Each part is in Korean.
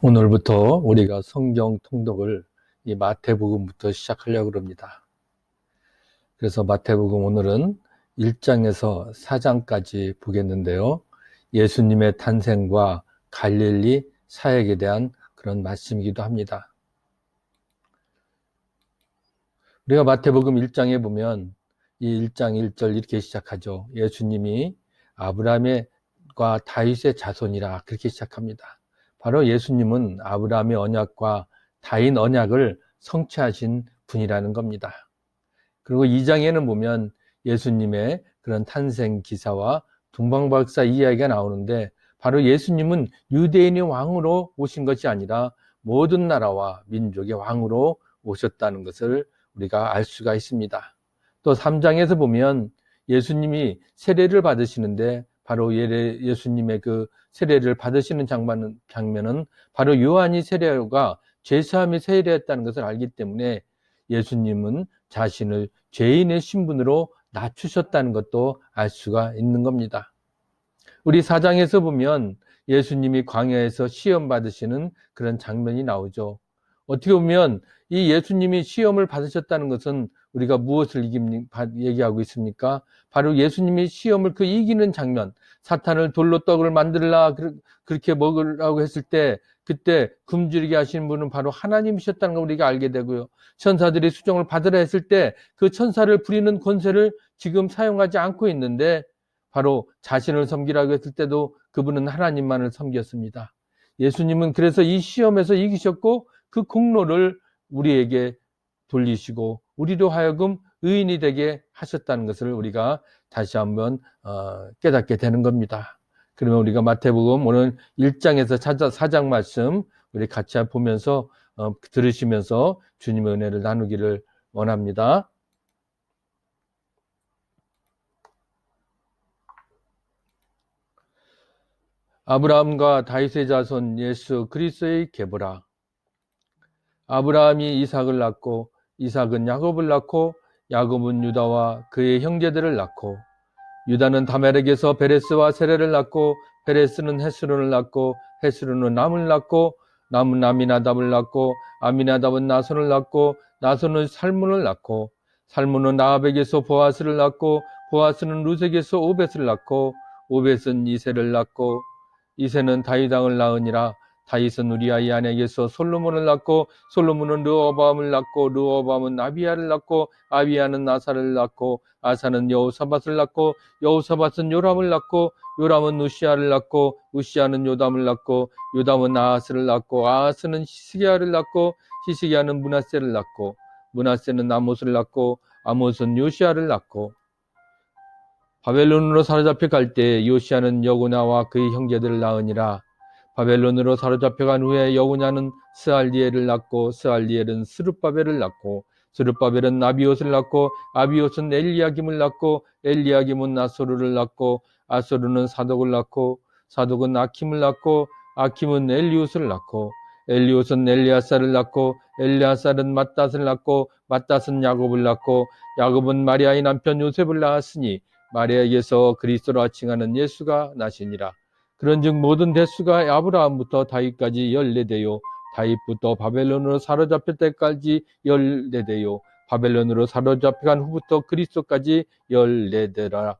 오늘부터 우리가 성경 통독을 이 마태복음부터 시작하려고 합니다. 그래서 마태복음 오늘은 1장에서 4장까지 보겠는데요. 예수님의 탄생과 갈릴리 사역에 대한 그런 말씀이기도 합니다. 우리가 마태복음 1장에 보면 이 1장 1절 이렇게 시작하죠. 예수님이 아브라함과 다윗의 자손이라 그렇게 시작합니다. 바로 예수님은 아브라함의 언약과 다인 언약을 성취하신 분이라는 겁니다. 그리고 2장에는 보면 예수님의 그런 탄생 기사와 동방박사 이야기가 나오는데 바로 예수님은 유대인의 왕으로 오신 것이 아니라 모든 나라와 민족의 왕으로 오셨다는 것을 우리가 알 수가 있습니다. 또 3장에서 보면 예수님이 세례를 받으시는데 바로 예수님의 그 세례를 받으시는 장면은, 장면은 바로 요한이 세례가 죄사함이 세례했다는 것을 알기 때문에 예수님은 자신을 죄인의 신분으로 낮추셨다는 것도 알 수가 있는 겁니다. 우리 사장에서 보면 예수님이 광야에서 시험 받으시는 그런 장면이 나오죠. 어떻게 보면 이 예수님이 시험을 받으셨다는 것은 우리가 무엇을 얘기하고 있습니까? 바로 예수님이 시험을 그 이기는 장면, 사탄을 돌로 떡을 만들라 그렇게 먹으라고 했을 때 그때 굶주리게 하신 분은 바로 하나님이셨다는 걸 우리가 알게 되고요. 천사들이 수종을 받으라 했을 때 그 천사를 부리는 권세를 지금 사용하지 않고 있는데 바로 자신을 섬기라고 했을 때도 그분은 하나님만을 섬겼습니다. 예수님은 그래서 이 시험에서 이기셨고 그 공로를 우리에게 돌리시고 우리로 하여금 의인이 되게 하셨다는 것을 우리가 다시 한번 어, 깨닫게 되는 겁니다. 그러면 우리가 마태복음 오늘 1장에서 4장 말씀 우리 같이 보면서 어, 들으시면서 주님의 은혜를 나누기를 원합니다. 아브라함과 다윗의 자손 예수 그리스도의 계보라. 아브라함이 이삭을 낳고 이삭은 야곱을 낳고 야곱은 유다와 그의 형제들을 낳고 유다는 다멜에게서 베레스와 세레를 낳고 베레스는 헤스론을 낳고 헤스론은 남을 낳고 남은 아미나답을 낳고 아미나답은 나손을 낳고 나손은 살문을 낳고 살문은 나압에게서 보아스를 낳고 보아스는 루색에서 오벳을 낳고 오벳은 이세를 낳고 이세는 다이당을 낳으니라 다윗은 우리아이 아내에게서 솔로몬을 낳고 솔로몬은 르어밤을 낳고 르어밤은 아비야를 낳고 아비야는 나사를 낳고 아사는 여우사밧을 낳고 여우사밧은 요람을 낳고 요람은 우시아를 낳고 우시아는 요담을 낳고 요담은 아하스를 낳고 아하스는 히스기야를 낳고 히스기야는 문하세를 낳고 문하세는 아못을 낳고 아못은 요시아를 낳고 바벨론으로 사로잡혀 갈 때 요시아는 여고나와 그의 형제들을 낳으니라 바벨론으로 사로잡혀간 후에 여우냐는 스알리엘을 낳고 스알리엘은 스룹바벨을 낳고 스룹바벨은 아비옷을 낳고 아비옷은 엘리야김을 낳고 엘리야김은 아소르를 낳고 아소르는 사독을 낳고 사독은 아킴을 낳고 아킴은 엘리옷을 낳고 엘리옷은 엘리아사를 낳고 엘리아사는 마따스를 낳고 마따스는 야곱을 낳고 야곱은 마리아의 남편 요셉을 낳았으니 마리아에게서 그리스도로 아칭하는 예수가 나시니라. 그런즉 모든 대수가 아브라함부터 다윗까지 열네 대요 다윗부터 바벨론으로 사로잡힐 때까지 열네 대요 바벨론으로 사로잡혀간 후부터 그리스도까지 열네 대라.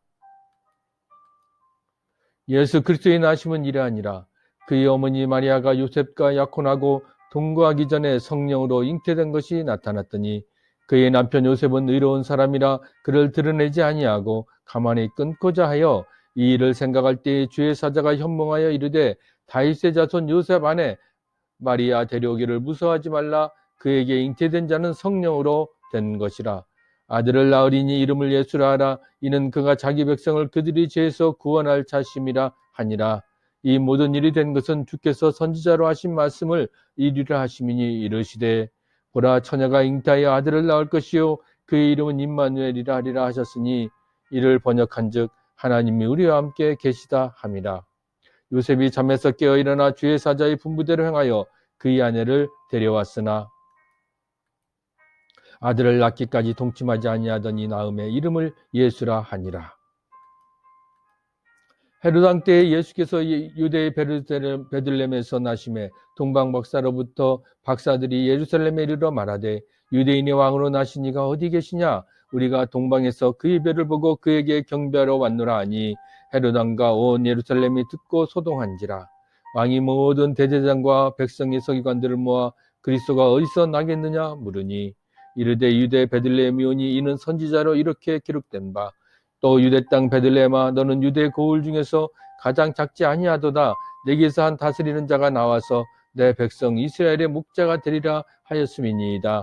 예수 그리스도의 나심은 이래 아니라 그의 어머니 마리아가 요셉과 약혼하고 동거하기 전에 성령으로 잉태된 것이 나타났더니 그의 남편 요셉은 의로운 사람이라 그를 드러내지 아니하고 가만히 끊고자 하여 이 일을 생각할 때 주의 사자가 현몽하여 이르되 다윗의 자손 요셉 안에 마리아 데려오기를 무서워하지 말라. 그에게 잉태된 자는 성령으로 된 것이라. 아들을 낳으리니 이름을 예수라 하라. 이는 그가 자기 백성을 그들이 죄에서 구원할 자심이라 하니라. 이 모든 일이 된 것은 주께서 선지자로 하신 말씀을 이루라 하심이니 이르시되 보라 처녀가 잉타하여 아들을 낳을 것이요. 그의 이름은 임마누엘이라 하리라 하셨으니 이를 번역한즉 하나님이 우리와 함께 계시다 함이라. 요셉이 잠에서 깨어 일어나 주의 사자의 분부대로 행하여 그의 아내를 데려왔으나 아들을 낳기까지 동침하지 아니하더니 나음의 이름을 예수라 하니라. 헤로당 때에 예수께서 이- 유대의 베들렘에서 나심에 동방 박사로부터 박사들이 예루살렘에 이르러 말하되 유대인의 왕으로 나신 이가 어디 계시냐 우리가 동방에서 그의 별을 보고 그에게 경배하러 왔노라 하니 헤로당과 온 예루살렘이 듣고 소동한지라. 왕이 모든 대제장과 백성의 서기관들을 모아 그리스도가 어디서 나겠느냐 물으니 이르되 유대 베들레헴이 오니 이는 선지자로 이렇게 기록된 바. 또 유대 땅 베들레헴아 너는 유대 고을 중에서 가장 작지 아니하도다. 내게서 한 다스리는 자가 나와서 내 백성 이스라엘의 목자가 되리라 하였음이니이다.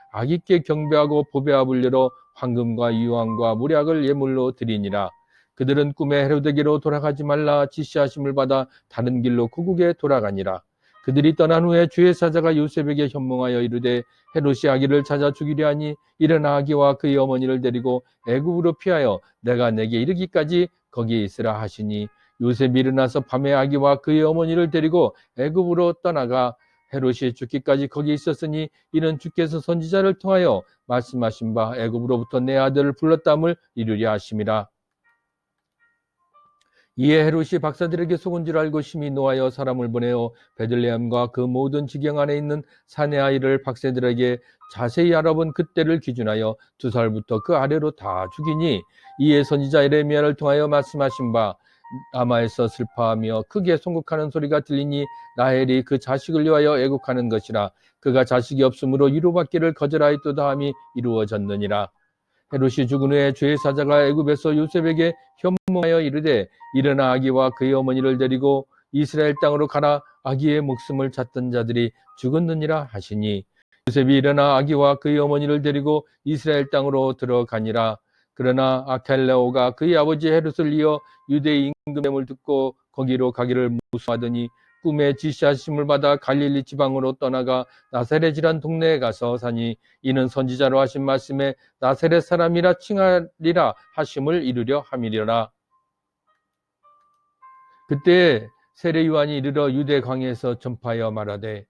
아기께 경배하고 보배와 불려로 황금과 유황과 무약을 예물로 드리니라. 그들은 꿈에 헤로데게로 돌아가지 말라 지시하심을 받아 다른 길로 고국에 돌아가니라. 그들이 떠난 후에 주의 사자가 요셉에게 현몽하여 이르되 헤롯이 아기를 찾아 죽이려 하니 일어나 아기와 그의 어머니를 데리고 애굽으로 피하여 내가 내게 이르기까지 거기에 있으라 하시니 요셉이 일어나서 밤에 아기와 그의 어머니를 데리고 애굽으로 떠나가 헤롯이 죽기까지 거기 있었으니 이는 주께서 선지자를 통하여 말씀하신 바 애굽으로부터 내 아들을 불렀담을 이루려 하심이라. 이에 헤롯이 박사들에게 속은 줄 알고 심히 노하여 사람을 보내어 베들레헴과 그 모든 지경 안에 있는 사내 아이를 박사들에게 자세히 알아본 그때를 기준하여 두 살부터 그 아래로 다 죽이니 이에 선지자 에레미야를 통하여 말씀하신 바 아마에서 슬퍼하며 크게 송국하는 소리가 들리니 라헬이 그 자식을 위하여 애국하는 것이라 그가 자식이 없으므로 위로받기를 거절하였도다 함이 이루어졌느니라. 헤롯이 죽은 후에 주의 사자가 애굽에서 요셉에게 현몽하여 이르되 일어나 아기와 그의 어머니를 데리고 이스라엘 땅으로 가라. 아기의 목숨을 찾던 자들이 죽었느니라 하시니 요셉이 일어나 아기와 그의 어머니를 데리고 이스라엘 땅으로 들어가니라 그러나 아켈레오가 그의 아버지 헤롯을 이어 유대의 임금됨을 듣고 거기로 가기를 무수하더니 꿈에 지시하심을 받아 갈릴리 지방으로 떠나가 나사렛이란 동네에 가서 사니 이는 선지자로 하신 말씀에 나사렛 사람이라 칭하리라 하심을 이루려 함이려라. 그때 세례 요한이 이르러 유대 광야에서 전파하여 말하되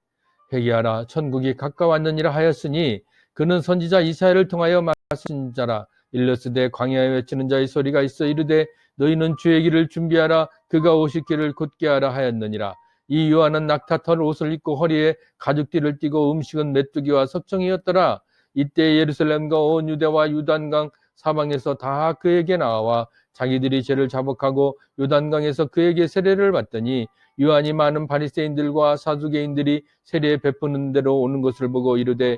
회개하라 천국이 가까웠느니라 하였으니 그는 선지자 이사야를 통하여 말하신 자라 일러스되 광야에 외치는 자의 소리가 있어 이르되 너희는 주의 길을 준비하라. 그가 길을 곧게 하라 하였느니라. 이 요한은 낙타털 옷을 입고 허리에 가죽띠를 띠고 음식은 메뚜기와 석청이었더라. 이때 예루살렘과 온 유대와 유단강 사방에서 다 그에게 나와 자기들이 죄를 자복하고 요단강에서 그에게 세례를 받더니 요한이 많은 바리새인들과 사두개인들이 세례 베푸는 대로 오는 것을 보고 이르되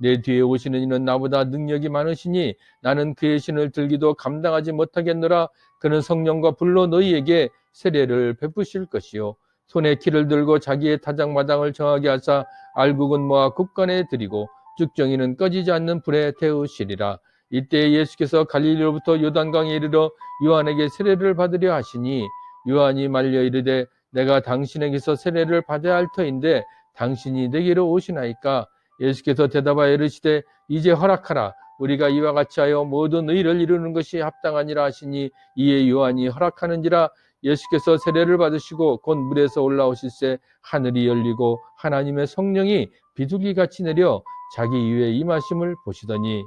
내 뒤에 오시는 이는 나보다 능력이 많으시니 나는 그의 신을 들기도 감당하지 못하겠노라. 그는 성령과 불로 너희에게 세례를 베푸실 것이요. 손에 키를 들고 자기의 타작마당을 정하게 하사 알국은 모아 국간에 드리고 쭉정이는 꺼지지 않는 불에 태우시리라. 이때 예수께서 갈릴리로부터 요단강에 이르러 요한에게 세례를 받으려 하시니 요한이 말려 이르되 내가 당신에게서 세례를 받아야 할 터인데 당신이 내게로 오시나이까 예수께서 대답하여 이르시되 이제 허락하라. 우리가 이와 같이 하여 모든 의를 이루는 것이 합당하니라 하시니 이에 요한이 허락하는지라 예수께서 세례를 받으시고 곧 물에서 올라오실새 하늘이 열리고 하나님의 성령이 비둘기같이 내려 자기 위에 임하심을 보시더니.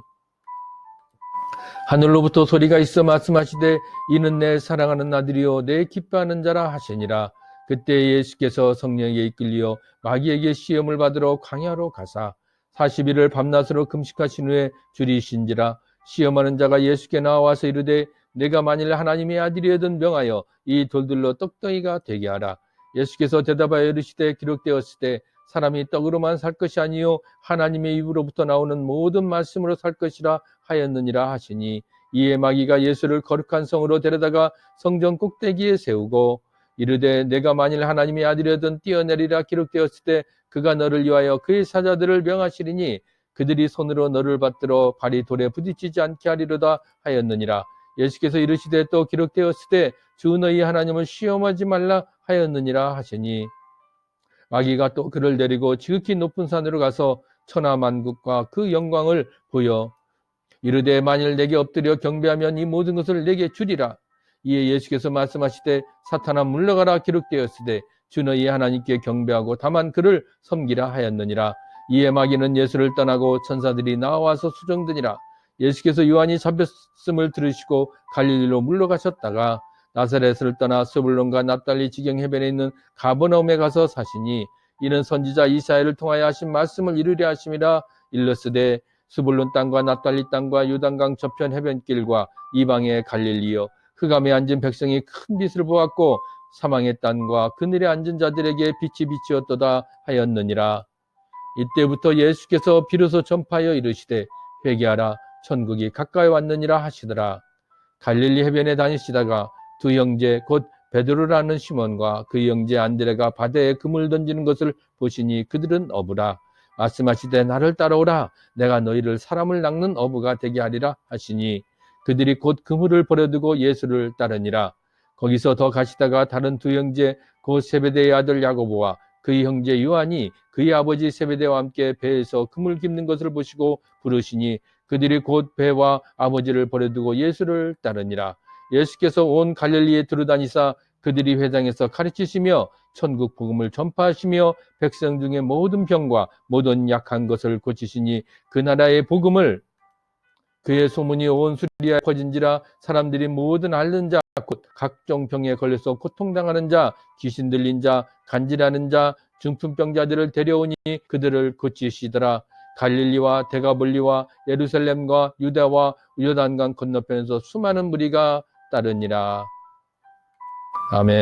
하늘로부터 소리가 있어 말씀하시되 이는 내 사랑하는 아들이요 내 기뻐하는 자라 하시니라. 그때 예수께서 성령에게 이끌려 마귀에게 시험을 받으러 광야로 가사 40일을 밤낮으로 금식하신 후에 줄이신지라 시험하는 자가 예수께 나와서 이르되 내가 만일 하나님의 아들이거든 명하여 이 돌들로 떡덩이가 되게 하라. 예수께서 대답하여 이르시되 기록되었을 때 사람이 떡으로만 살 것이 아니요 하나님의 입으로부터 나오는 모든 말씀으로 살 것이라 하였느니라 하시니 이에 마귀가 예수를 거룩한 성으로 데려다가 성전 꼭대기에 세우고 이르되 내가 만일 하나님의 아들이거든 뛰어내리라 기록되었을 때 그가 너를 위하여 그의 사자들을 명하시리니 그들이 손으로 너를 받들어 발이 돌에 부딪히지 않게 하리로다 하였느니라. 예수께서 이르시되 또 기록되었을 때 주 너희 하나님을 시험하지 말라 하였느니라 하시니. 마귀가 또 그를 데리고 지극히 높은 산으로 가서 천하 만국과 그 영광을 보여 이르되 만일 내게 엎드려 경배하면 이 모든 것을 내게 주리라 이에 예수께서 말씀하시되 사탄아 물러가라 기록되었으되 주 너희 하나님께 경배하고 다만 그를 섬기라 하였느니라. 이에 마귀는 예수를 떠나고 천사들이 나와서 수정드니라. 예수께서 요한이 잡혔음을 들으시고 갈릴리로 물러가셨다가 나사렛을 떠나 스불론과 납달리 지경 해변에 있는 가버나움에 가서 사시니 이는 선지자 이사야를 통하여 하신 말씀을 이루려 하심이라 일러스되 스불론 땅과 납달리 땅과 요단강 저편 해변길과 이방의 갈릴리여 흑암에 앉은 백성이 큰 빛을 보았고 사망의 땅과 그늘에 앉은 자들에게 빛이 비치었도다 하였느니라. 이때부터 예수께서 비로소 전파하여 이르시되 회개하라. 천국이 가까이 왔느니라 하시더라. 갈릴리 해변에 다니시다가 두 형제 곧 베드로라는 시몬과 그 형제 안드레가 바다에 금을 던지는 것을 보시니 그들은 어부라. 말씀하시되 나를 따라오라. 내가 너희를 사람을 낚는 어부가 되게 하리라 하시니 그들이 곧 그물을 버려두고 예수를 따르니라. 거기서 더 가시다가 다른 두 형제 곧 세베대의 아들 야고보와 그의 형제 요한이 그의 아버지 세베대와 함께 배에서 그물 깁는 것을 보시고 부르시니 그들이 곧 배와 아버지를 버려두고 예수를 따르니라. 예수께서 온 갈릴리에 두루다니사 그들이 회당에서 가르치시며 천국 복음을 전파하시며 백성 중에 모든 병과 모든 약한 것을 고치시니 그 나라의 복음을 그의 소문이 온 수리아에 퍼진지라 사람들이 모든 앓는 자 곧 각종 병에 걸려서 고통당하는 자 귀신 들린 자 간질하는 자 중풍병자들을 데려오니 그들을 고치시더라 갈릴리와 데가볼리와 예루살렘과 유다와 요단강 건너편에서 수많은 무리가 따르니라. 아멘.